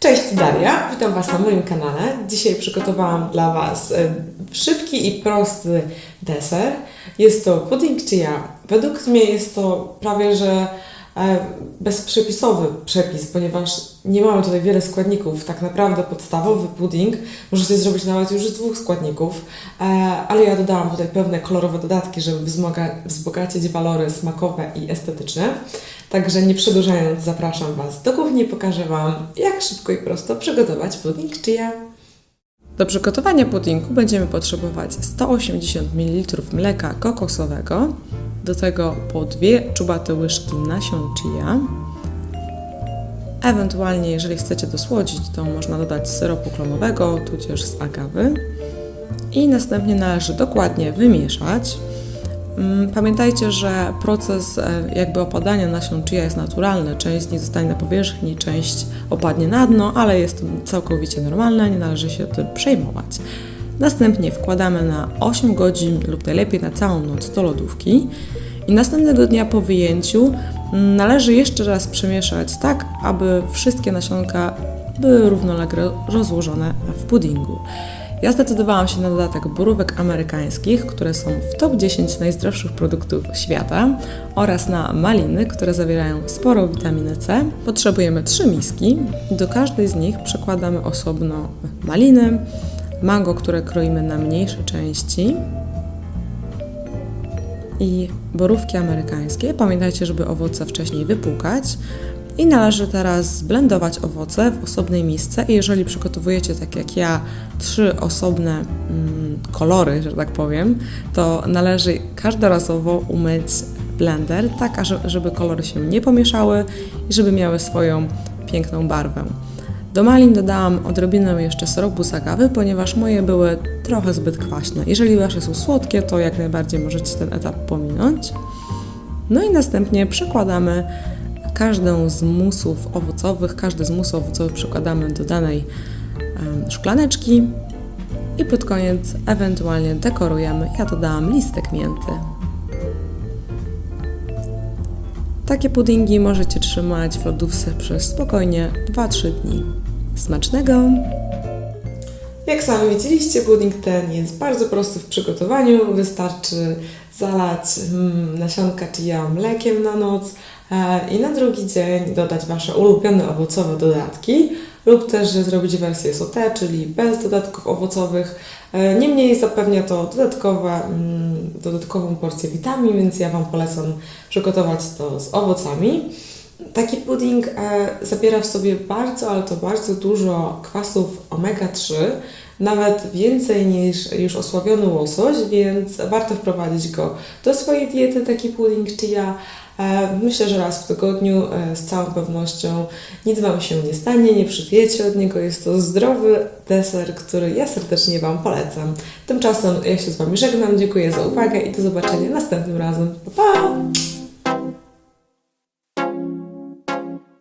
Cześć, Daria. Witam Was na moim kanale. Dzisiaj przygotowałam dla Was e, szybki i prosty deser. Jest to pudding chia. Według mnie jest to prawie że e, bezprzepisowy przepis, ponieważ nie mamy tutaj wiele składników. Tak naprawdę podstawowy pudding możecie zrobić nawet już z dwóch składników, e, ale ja dodałam tutaj pewne kolorowe dodatki, żeby wzbogacić walory smakowe i estetyczne. Także nie przedłużając, zapraszam Was do kuchni pokażę Wam, jak szybko i prosto przygotować pudding chia. Do przygotowania puddingu będziemy potrzebować 180 ml mleka kokosowego, do tego po dwie czubate łyżki nasion chia. Ewentualnie, jeżeli chcecie dosłodzić, to można dodać syropu klonowego, tudzież z agawy. I następnie należy dokładnie wymieszać. Mm, Pamiętajcie, że proces e, jakby opadania nasion chia jest naturalny. Część nich zostanie na powierzchni, część opadnie na dno, ale jest to całkowicie normalne, nie należy się tym przejmować. Następnie wkładamy na 8 godzin lub najlepiej na całą noc do lodówki i następnego dnia po wyjęciu mm, należy jeszcze raz przemieszać tak, aby wszystkie nasionka były równolegle rozłożone w puddingu. Ja zdecydowałam się na dodatek borówek amerykańskich, które są w top 10 najzdrowszych produktów świata oraz na maliny, które zawierają sporo witaminy C. Potrzebujemy trzy miski i do każdej z nich przekładamy osobno maliny, mango, które kroimy na mniejsze części i borówki amerykańskie. Pamiętajcie, żeby owoce wcześniej wypłukać. I należy teraz zblendować owoce w osobnej misce. I jeżeli przygotowujecie, tak jak ja, trzy osobne mm, kolory, że tak powiem, to należy każdorazowo umyć blender, tak żeby kolory się nie pomieszały i żeby miały swoją piękną barwę. Do malin dodałam odrobinę jeszcze syropu z agawy, ponieważ moje były trochę zbyt kwaśne. Jeżeli wasze są słodkie, to jak najbardziej możecie ten etap pominąć. No i następnie przekładamy każdą z musów owocowych, każdy z musów owocowych przekładamy do danej szklaneczki i pod koniec ewentualnie dekorujemy. Ja dodałam listek mięty. Takie puddingi możecie trzymać w lodówce przez spokojnie 2-3 dni. Smacznego! Jak sami widzieliście, pudding ten jest bardzo prosty w przygotowaniu. Wystarczy zalać mm, nasionka chia mlekiem na noc i na drugi dzień dodać Wasze ulubione owocowe dodatki lub też zrobić wersję sauté, czyli bez dodatków owocowych. E, Niemniej zapewnia to dodatkowe, mm, dodatkową porcję witamin, więc ja Wam polecam przygotować to z owocami. Taki pudding e, zawiera w sobie bardzo, ale to bardzo dużo kwasów omega-3, nawet więcej niż już osławiony łosoś, więc warto wprowadzić go do swojej diety, taki pudding chia. E, myślę, że raz w tygodniu e, z całą pewnością nic Wam się nie stanie, nie przytyjecie od niego. Jest to zdrowy deser, który ja serdecznie Wam polecam. Tymczasem ja się z Wami żegnam, dziękuję za uwagę i do zobaczenia następnym razem. Pa! pa!